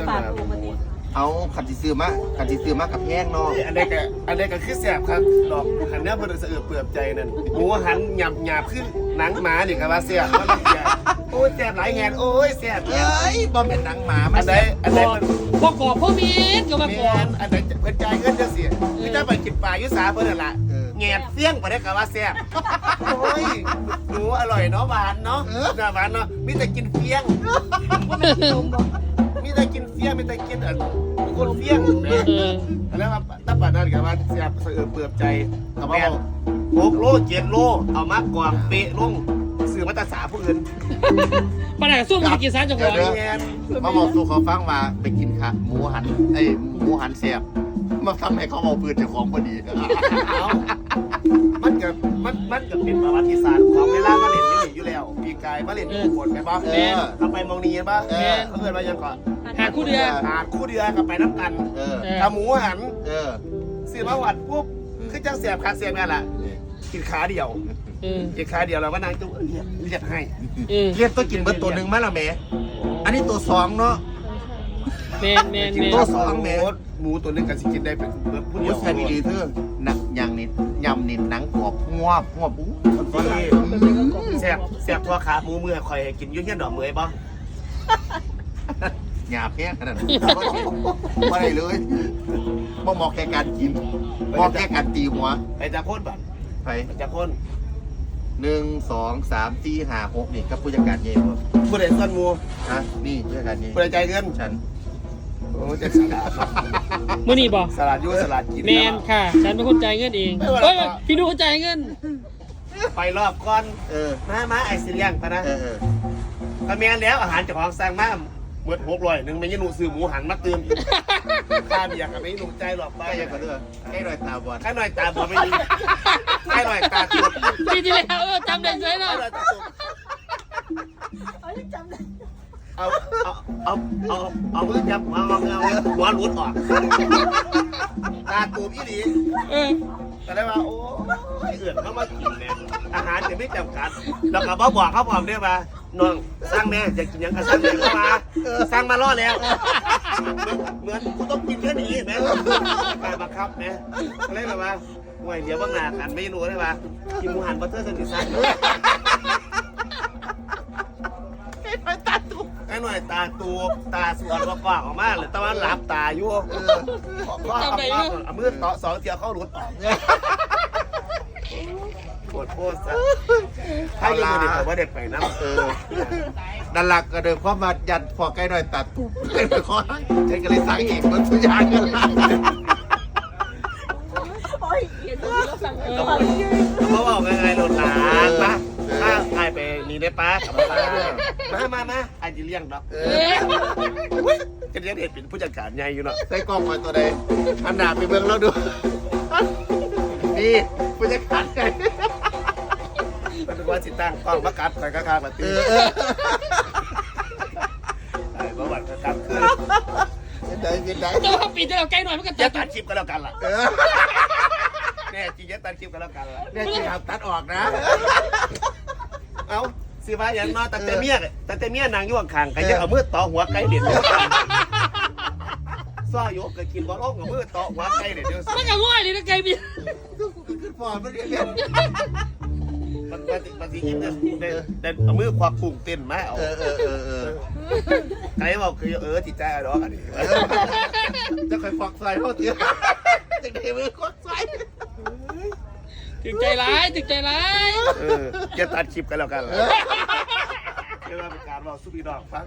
มาฝากลูกมาดิเอาขันจิซื้อมาขันจิซื้อมากับแพงเนาะอันนี้ก็อันนี้ก็คือแสบครับดอกหันเนี้ยเพิ่นสะเอือเปลือบใจนั่นหมูหันหยาบหยาบขึ้นหนังหมานี่ก็ว่าแสบว่ามันใหญ่โอ้ยแสบหลายแงนโอ้ยแสบแสเอ้บยบอมเป็นหนังหมามัอันไหนอันไหนมันพอกอบพ่อมีดก็มากแมอบนอันไหนเพิ่นจ่ายเงินจังซี่คือถ้าไปกินปลายุสาเพิ่นนั่นล่ะแงนเสี้ยงบ่ได้ก็ว่าแสบโอ้ยหมูอร่อยเนาะหวานเนาะน่าหวานเนาะมีแต่กินเฟี้ยงมี แต่กินเฟี้ยงมีแต่กินอันคนเฟี้ยงแหมเออแล้วว่าตั้งปานนั้นกับว่าเสียบสะเอือเปลือบใจกับแม่หกโลเจ็ดโล เอามากกว่าเป๊ะลงสื่อมาตราสาผู้อื่นปัญหาสู้มันกินซานจังหวะเดี๋ยวแงนมาบอกสู่เขาฟังว่าไปกินค่ะหมูหันไอ้ยหมูหันแสบมาทำให้เขาเอาปืนเจ้าของพอดี เอามันกับมันมันกับเป็นประวัติศาสตร์ของเวลามาเล่นอยู่นี่อยู่แล้วปีกายมาเล่นอยู่คนไปบ้างเออทำไปมองนีบ้างเออเขาเกิดมายังก่อน หาคู่เดือ หาคู่เดือกับไปน้ำกันเออเออถ้าหมูหันเออซื้อมาวัดปุ๊บคือจังเสียบขาเสียบกันล่ะกินขาเดียวเออกินขาเดียวแล้วก็นางจุ๊บเรียกเรียกให้ เออเรียกตัวกินเบิดตัวหนึ่งไหมล่ะแม่อันนี้ตัวสองเนาะ แมนแมนแมนตัวสองแม่หมูตัวนึงกันสิกินได้เป็นเบิดหผู้มูเดียวแซ่บดีๆเธอหนักอย่างนี้ยำนี่หนังกรอบงวบงวบอู้ก็นี่แซ่บแซ่บทั่วขาหมูเมื่อคอยให้กินอยุ่งยันดอกเมยบ่ หยาบแค่ขนาดนั้นไม่ได้เลยบ่เหมาะแค่การกินเหมาะแค่การตีหัวไปจากโคนบัดไปไปจากโคนหนึ่งสองสามสี่ห้าหกนี่กับผู้จัดการเย่บ่ผู้ใดส่วนหมูฮะนี่ผู้จัดการเย่ผู้ใดใจายเงินฉันโอ้จะสลัดมื่อนี้บอกสลัดอยุ่สลัดกินแมนค่ะ ฉันเป็นคนจ่ายเงินเองเฮ้ยพี่ดูคนจ่ายเงิน ไปรอบก่อนเออมามาไอซิเลียงพะนะเออเออก็แม่นแล้วอาหารเจากของสั่งมา หมดหกร้อยหนึ่งไม่ยันหนูซื้อหมูหันมาเติมอีกค่าเบียร์กับไม่หนุ่มใจหรอกไปใกล้ยังกว่าเด้อใกล้หน่อยตาบอดแค่หน่อยตาบอดไม่ดีแค่หน่อยตาตุดปีที่แล้วเออจำได้เลยแค่เนาะหน่อยตาตุดเอาที่จำได้เอาเอาเอาเอาเอามือจับหัวเอาเอาหัวหลุดออกตาตูบอีหลีเออก็ได้ว่าโอ้ยเอื่อนเขามากินเนี่ยอาหารจะไม่จำกัดแล้วก็บอบอกเขาพร้อมด้วยว่า น้องสร้างแม่จะกินหยังก็สร้างแม่เข้ามาสร้างมาล่อแล้ว เหมือนกูต้องกินแค่นี้แม่การบังคับแม่ก็เลยแบบว่าห่วยเดี๋ยวบางหนากันไม่รู้เลยว่ากินหมูหันบัตเตอร์สนิทสั้นไอ้หน่อยตาตูบตาสวนกว้างๆออกมาเลยแต่ว่าหลับตาอยู่ก็เอามือต่อสองเทียวเข้าหลุดออก ปวดโพดซะถ้าอยู่มือเด็กผมว่าเด็กไปนะเออดันหลักก็เดิมความมายัดพอใกล้หน่อยตัดปุ๊บเป็นไปคอฉันก็เลยสั่งอีกมันทุกอย่างกันละโอ้ยเห็นตรงนี้เราสั่งเอเอออเขาบอกไงโดนหลานปะถ้าใครไปนี่ได้ปะกลับมาบ้านมามามาอาจจะเลี้ยงดอกเออจะเลี้ยงเด็กเป็นผู้จัดการใหญ่อยู่เนาะใส่กล้องมาตัวใดอันหนาไปเบิ่งเราดูนี่ผู้จัดการไงมั นเป็นว่าสิตั้งกล้องประกัดไปก็ข้างมาเอตีไอ้ประวัติก็กลับขึ้นเป็นไดเป็นไดแต่ว่าปีที่แล้วใกล้หน่อยมันก็จะตัดคลิปกันแล้วกันล่ะแน่จริงจะตัดคลิปกันแล้วกันล่ะเนี่ยจะทำตัดออกนะ เอาสิว่าอย่างน้อยแต่เตเมียแต่เตเมียนางอยู่ข้างๆกันจะเอามือต่อหัวไก่เด็ดซ้อยกก็กินบอลงกับมือต่อหัวไก่เด็ดเดียวมันก็ง่อยเลยนะไก่บีขึ้นฟอร์มมันเรียน มันมันมันสิยิ้มเนี่ยเด็ดเด็ดเอามือควักปุ่งเต้นมาเอาเออเออเออเออไก่บอกคือเออจิตใจอะดอกอันนี้จะคอยฟอกใส่พ่อเตี้ยจะได้มือควักใส่ถึงใจร้ายถึงใจร้ายเออจะตัดคลิปกันแล้วกันล่ะเรียกว่าเป็นการบอกสู้พี่น้องฟัง